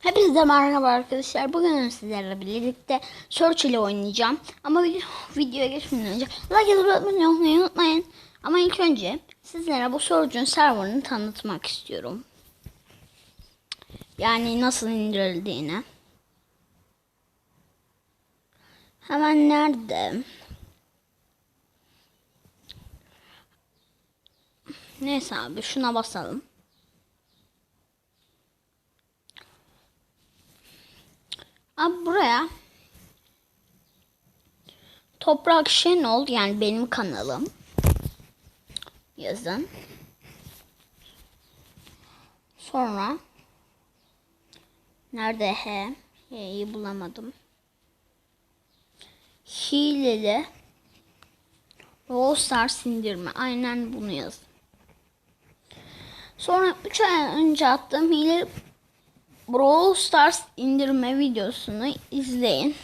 Hepinize merhaba arkadaşlar. Bugün sizlerle birlikte Search ile oynayacağım. Ama video, videoya geçmeden önce like abone olmayı unutmayın. Ama ilk önce sizlere bu Search'un serverını tanıtmak istiyorum. Yani nasıl indirildiğini. Hemen nerede? Neyse abi şuna basalım. Abi buraya Toprak Şenol yani benim kanalım yazın. Sonra nerede he? He'yi bulamadım. Hileli Brawl Stars indirme. Aynen bunu yazın. Sonra 3 ay önce attığım hile Brawl Stars indirme videosunu izleyin.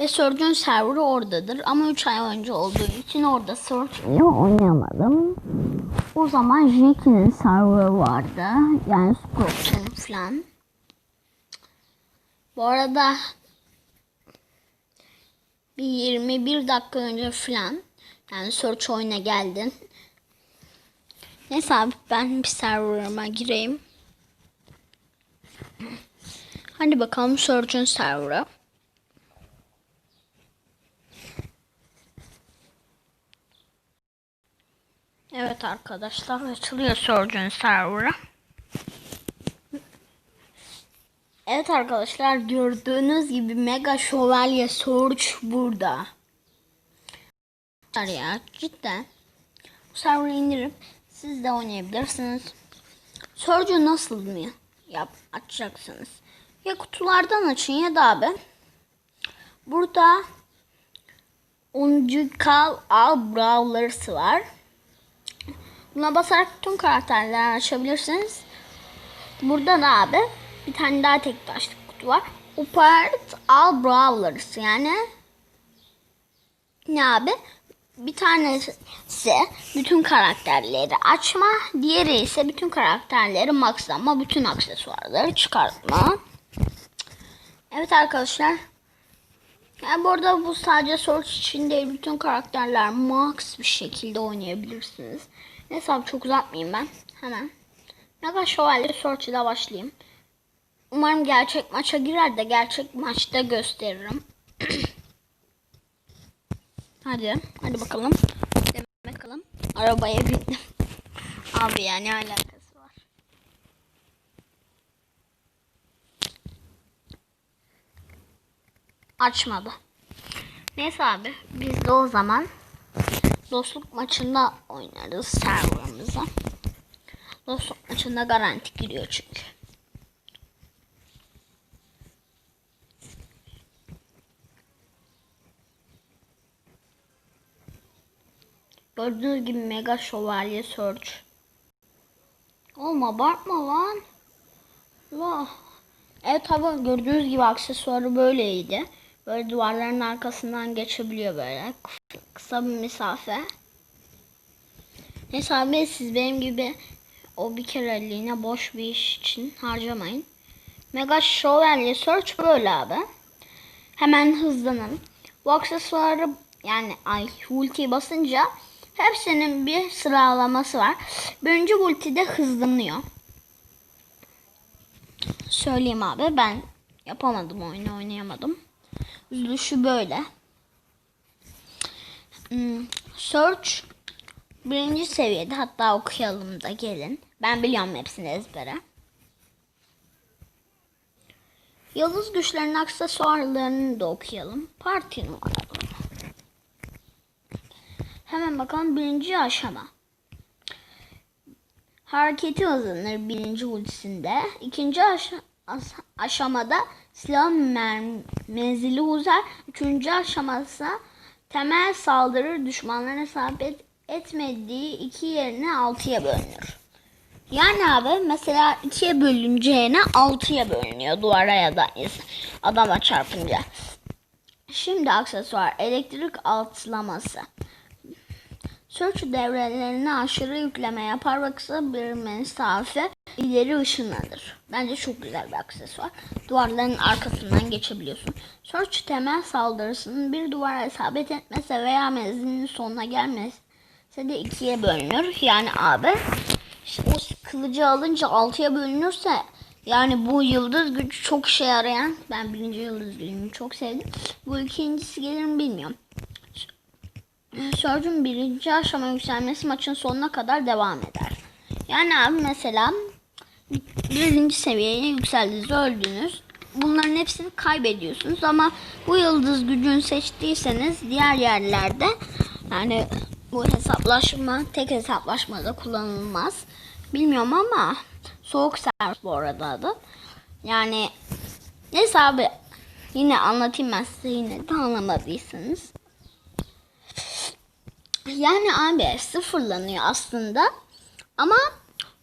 Ve Surgeon serverı oradadır. Ama 3 ay önce olduğu için orada Surge ile oynayamadım. O zaman Jackie'nin serverı vardı. Yani Sprout'un falan. Bu arada bir 21 dakika önce falan yani Search oyuna geldin. Neyse abi ben bir serverıma gireyim. Hadi bakalım Surgeon server'a. Evet arkadaşlar açılıyor Surgeon server'a. Evet arkadaşlar gördüğünüz gibi Mega Şövalye Surge burada. Ya cidden bu server'ı indirip siz de oynayabilirsiniz. Surge'u nasıl mı yap açacaksınız? Ya kutulardan açın ya da abi. Burada 10. kal al brawler'sı var. Buna basarak tüm karakterleri açabilirsiniz. Burada da abi bir tane daha tek taşlık kutu var. Upart al brawlers yani ne abi? Bir tanesi bütün karakterleri açma, diğeri ise bütün karakterleri maxlama, bütün aksesuarları çıkartma. Evet arkadaşlar. Yani bu arada bu sadece Search için değil, bütün karakterler max bir şekilde oynayabilirsiniz. Neyse abi çok uzatmayayım ben. Hemen. Mega Şövalye Search ile başlayayım. Umarım gerçek maça girer de gerçek maçta gösteririm. hadi. Hadi bakalım. Bakalım. Arabaya bindim. Abi ya ne alakası var? Açmadı. Neyse abi biz de o zaman dostluk maçında oynarız serverımıza. Dostluk maçında garanti giriyor çünkü. Gördüğünüz gibi mega şövalye search. Oğlum abartma lan. Allah. Evet tabi gördüğünüz gibi aksesuarı böyleydi. Böyle duvarların arkasından geçebiliyor böyle. Kısa bir mesafe. Neyse abi siz benim gibi o bir kereliğine boş bir iş için harcamayın. Mega Şövalye Search böyle abi. Hemen hızlanın. Bu aksesuarı yani ay ultiyi basınca hepsinin bir sıralaması var. Birinci ultide hızlanıyor. Söyleyeyim abi ben yapamadım oyunu oynayamadım. Üzülüşü böyle. Hmm, search birinci seviyede hatta okuyalım da gelin. Ben biliyorum hepsini ezbere. Yıldız güçlerinin aksesuarlarını da okuyalım. Parti numaraları. Hemen bakalım birinci aşama. Hareketi hızlanır birinci ultisinde. İkinci aşama aşamada silah menzili uzar. Üçüncü aşaması temel saldırır düşmanların isabet etmediği iki yerine altıya bölünür. Yani abi mesela ikiye bölüneceğine altıya bölünüyor duvara ya da adama çarpınca. Şimdi aksesuar elektrik altlaması. Search devrelerine aşırı yükleme yapar ve kısa bir mesafe ileri ışınlanır. Bence çok güzel bir aksesuar. Duvarların arkasından geçebiliyorsun. Search temel saldırısının bir duvara isabet etmese veya menzilinin sonuna gelmese de ikiye bölünür. Yani işte o kılıcı alınca altıya bölünürse yani bu yıldız gücü çok işe yarayan. Ben birinci yıldız gücünü çok sevdim. Bu ikincisi gelir mi bilmiyorum. Surge'un birinci aşama yükselmesi maçın sonuna kadar devam eder. Yani abi mesela birinci seviyeye yükseldiniz, öldünüz. Bunların hepsini kaybediyorsunuz ama bu yıldız gücünü seçtiyseniz diğer yerlerde yani bu hesaplaşma tek hesaplaşmada kullanılmaz. Bilmiyorum ama soğuk servis bu arada adı. Yani neyse abi yine anlatayım ben size yine de anlamadıysanız. Yani abi sıfırlanıyor aslında. Ama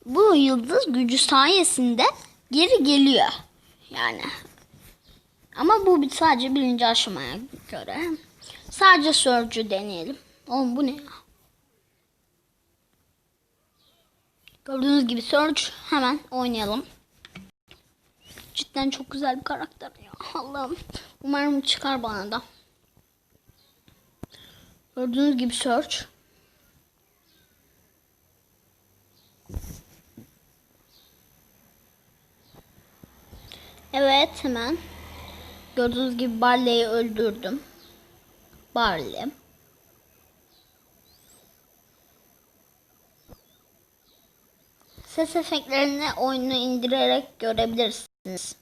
bu yıldız gücü sayesinde geri geliyor. Yani. Ama bu sadece birinci aşamaya göre. Sadece Surge'ü deneyelim. Oğlum bu ne ya? Gördüğünüz gibi Surge hemen oynayalım. Cidden çok güzel bir karakter ya. Allah'ım. Umarım çıkar bana da. Gördüğünüz gibi search. Evet hemen. Gördüğünüz gibi Barley'i öldürdüm. Barley. Ses efektlerini oyunu indirerek görebilirsiniz.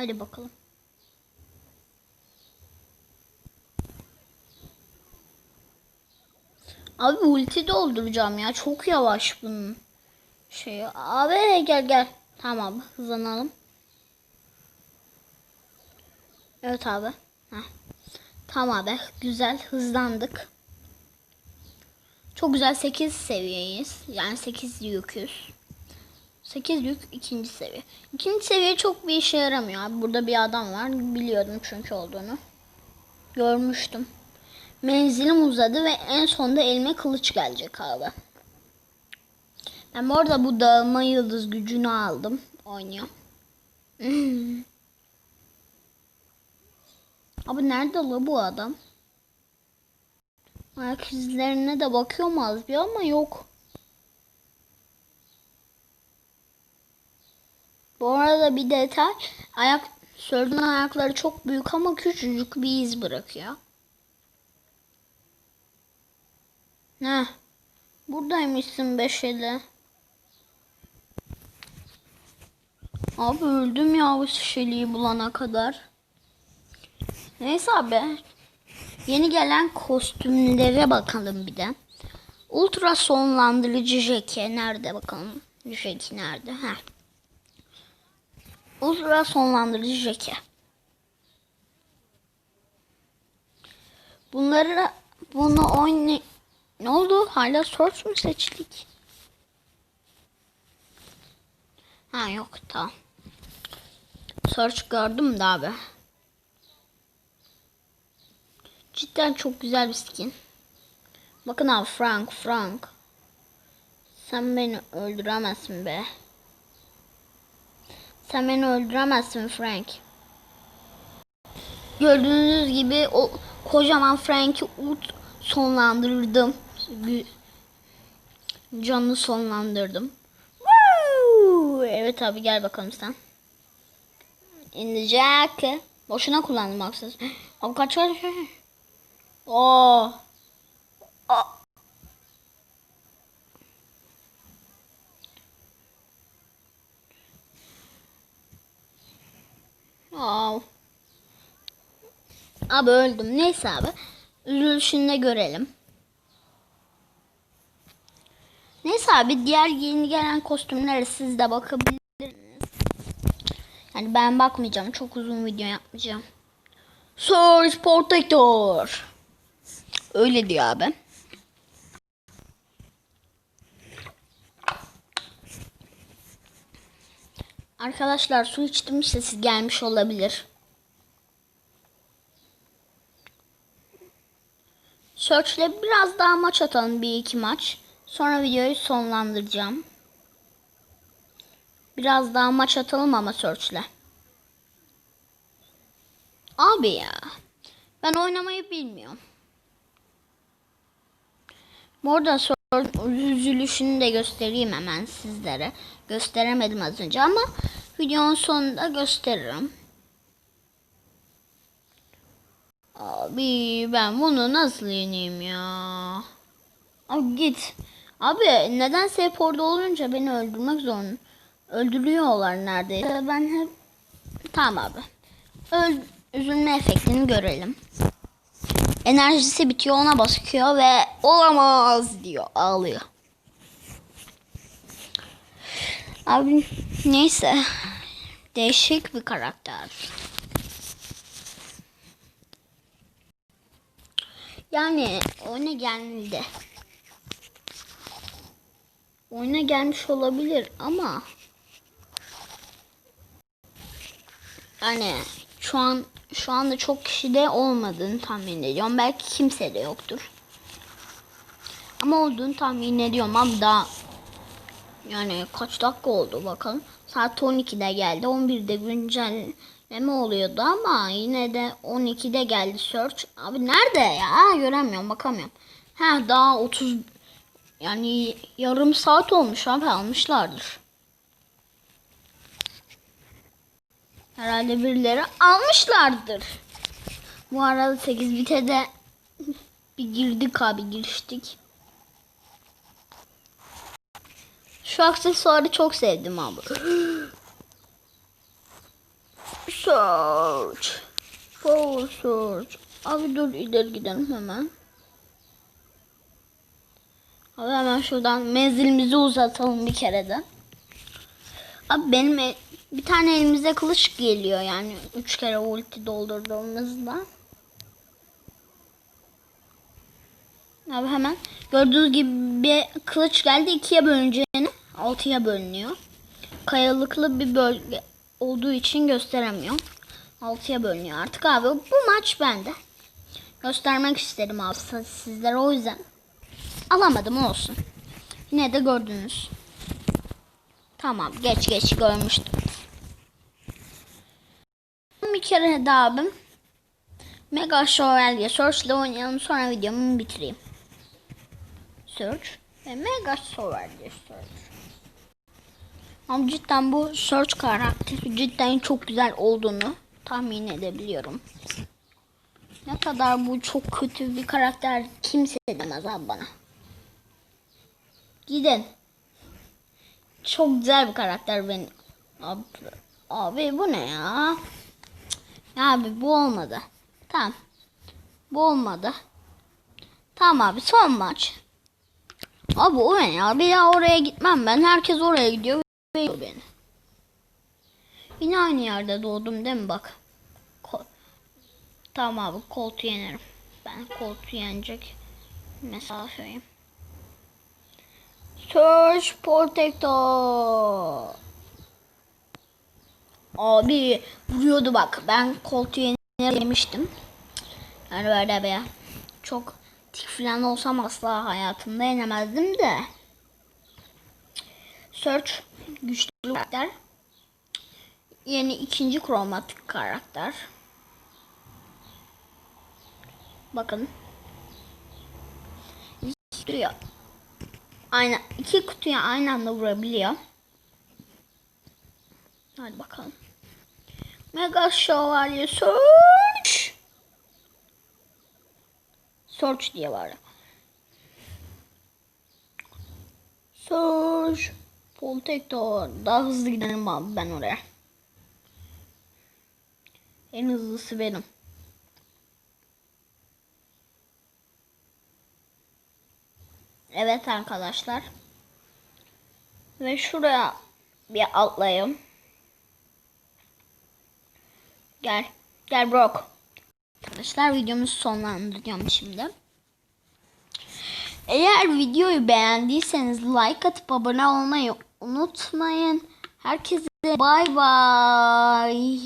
Hadi bakalım. Abi ulti dolduracağım ya. Çok yavaş bunun şeyi. Abi gel gel. Tamam hızlanalım. Evet abi. Heh. Tamam abi. Güzel hızlandık. Çok güzel 8 seviyeyiz. Yani 8 yüküz. 8 yük ikinci seviye. İkinci seviye çok bir işe yaramıyor abi. Burada bir adam var. Biliyordum çünkü olduğunu. Görmüştüm. Menzilim uzadı ve en sonunda elime kılıç gelecek abi. Ben bu arada bu dağılma yıldız gücünü aldım. Oynuyor. Abi nerede la bu adam? Ayak izlerine de bakıyorum az bir ama yok. Bu arada bir detay. Ayak Sör'ün ayakları çok büyük ama küçücük bir iz bırakıyor. Ne? Buradaymışsın Beşeli. Abi öldüm ya bu şişeliği bulana kadar. Neyse abi. Yeni gelen kostümlere bakalım bir de. Ultra sonlandırıcı Jackie nerede bakalım? Jackie nerede? Heh. Ultra sonlandırıcı Jackie. Bunları bunu oynay... Ne oldu? Hala search mu seçtik? Ha yok tamam. Search gördüm de abi. Cidden çok güzel bir skin. Bakın abi Frank Frank. Sen beni öldüremezsin be. Sen beni öldüremezsin Frank. Gördüğünüz gibi o kocaman Frank'i ut sonlandırdım. Canını sonlandırdım. Woo! Evet abi gel bakalım sen. İnecek. Boşuna kullandım haksız. Abi kaç kaç. Oo. Aa. Aa. Abi öldüm. Neyse abi. Üzülüşünü de görelim. Neyse abi diğer yeni gelen kostümlere siz de bakabilirsiniz. Yani ben bakmayacağım. Çok uzun video yapmayacağım. Surge Protector. Öyle diyor abi. Arkadaşlar su içtim sesi gelmiş olabilir. Search'le biraz daha maç atalım bir iki maç. Sonra videoyu sonlandıracağım. Biraz daha maç atalım ama Search'le. Abi ya. Ben oynamayı bilmiyorum. Bu arada Search üzülüşünü de göstereyim hemen sizlere. Gösteremedim az önce ama videonun sonunda gösteririm. Abi ben bunu nasıl yeneyim ya? Abi git. Abi nedense hep orada olunca beni öldürmek zorunda. Öldürüyorlar neredeyse. Ben hep... Tamam abi. Öl... Üzülme efektini görelim. Enerjisi bitiyor ona basıyor ve olamaz diyor. Ağlıyor. Abi neyse. Değişik bir karakter. Yani oyuna geldi. Oyuna gelmiş olabilir ama yani şu an şu anda çok kişi de olmadığını tahmin ediyorum. Belki kimse de yoktur. Ama olduğunu tahmin ediyorum abi daha yani kaç dakika oldu bakalım. Saat 12'de geldi. 11'de güncelleme oluyordu ama yine de 12'de geldi search. Abi nerede ya? Göremiyorum bakamıyorum. Ha daha 30 yani yarım saat olmuş abi almışlardır. Herhalde birileri almışlardır. Bu arada 8 bitede bir girdik abi giriştik. Şu aksesuarı çok sevdim abi. Search. Full search. Abi dur ileri gidelim hemen. Abi hemen şuradan menzilimizi uzatalım bir kere de. Abi benim el- bir tane elimize kılıç geliyor yani. Üç kere ulti doldurduğumuzda. Abi hemen gördüğünüz gibi bir kılıç geldi ikiye bölüneceğini altıya bölünüyor. Kayalıklı bir bölge olduğu için gösteremiyor. Altıya bölünüyor artık abi. Bu maç bende. Göstermek istedim abi sizlere o yüzden. Alamadım olsun. Yine de gördünüz. Tamam geç geç görmüştüm. Bir kere daha abim. Mega Chevalier Search ile oynayalım sonra videomu bitireyim. Search ve Mega Chevalier Search. Ama cidden bu Search karakteri cidden çok güzel olduğunu tahmin edebiliyorum. Ne kadar bu çok kötü bir karakter kimse demez abi bana. Gidin. Çok güzel bir karakter benim. Abi, abi bu ne ya? Abi bu olmadı. Tamam. Bu olmadı. Tamam abi son maç. Abi o ne ya? Bir daha oraya gitmem ben. Herkes oraya gidiyor ve beni. Yine aynı yerde doğdum değil mi bak. Ko- tamam abi koltuğu yenerim. Ben koltuğu yenecek mesafeyim. Search Protector. Abi vuruyordu bak. Ben koltuğu yemiştim. Yani böyle be. Çok tik falan olsam asla hayatımda yenemezdim de. Search güçlü karakter. Yeni ikinci kromatik karakter. Bakın. İstiyor. Aynı iki kutuya aynı anda vurabiliyor. Hadi bakalım. Mega Şövalye Search. Search diye var. Search. Protector. Daha hızlı gidelim abi ben oraya. En hızlısı benim. Evet arkadaşlar. Ve şuraya bir atlayayım. Gel. Gel Brock. Arkadaşlar videomuzu sonlandırıyorum şimdi. Eğer videoyu beğendiyseniz like atıp abone olmayı unutmayın. Herkese bay bay.